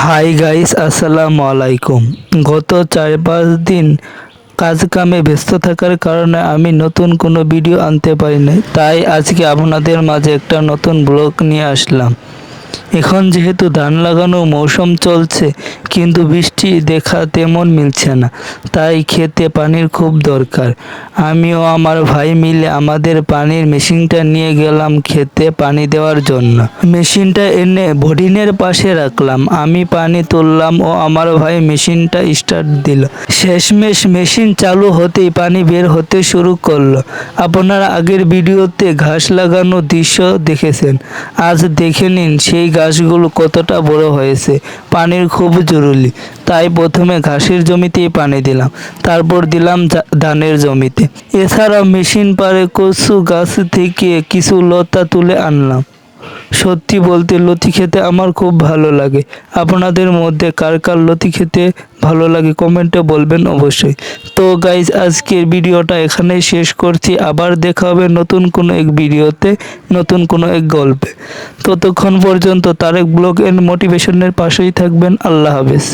Hi guys আসসালামু আলাইকুম গত চার পাঁচ দিন কাজ কামে ব্যস্ত থাকার কারণে আমি নতুন কোনো ভিডিও আনতে পারি নাই তাই আজকে আপনাদের মাঝে একটা নতুন ব্লগ নিয়ে আসলাম। এখন যেহেতু ধান লাগানো মৌসুম চলছে, কিন্তু বৃষ্টি দেখা তেমন মিলছে না, তাই খেতে পানির খুব দরকার। আমিও আমার ভাই মিলে আমাদের পানির মেশিনটা নিয়ে গেলাম খেতে পানি দেওয়ার জন্য। মেশিনটা এনে বোর্ডিনের পাশে রাখলাম। আমি পানি তুললাম ও আমার ভাই মেশিনটা স্টার্ট দিল। শেষমেশ মেশিন চালু হতেই পানি বের হতে শুরু করল। আপনারা আগের ভিডিওতে ঘাস লাগানো দৃশ্য দেখেছেন। আজ দেখে নিন সেই গাছগুলো কতটা বড় হয়েছে? পানির খুব জরুরি। তাই প্রথমে ঘাসের জমিতেই পানি দিলাম। তারপর দিলাম ধানের জমিতে। এছাড়া মেশিন পারে কচু গাছ থেকে কিছু লতা তুলে আনলাম। সত্যি বলতে লতি খেতে আমার খুব ভালো লাগে। আপনাদের মধ্যে কার কার লতি খেতে ভালো লাগে কমেন্টে বলবেন অবশ্যই। তো গাইজ আজকের ভিডিওটা এখানেই শেষ করছি। আবার দেখা হবে নতুন কোনো এক ভিডিওতে, নতুন কোনো এক গল্পে। ততক্ষণ পর্যন্ত তারেক ব্লগ এন্ড মোটিভেশনের পাশেই থাকবেন। আল্লাহ হাফেজ।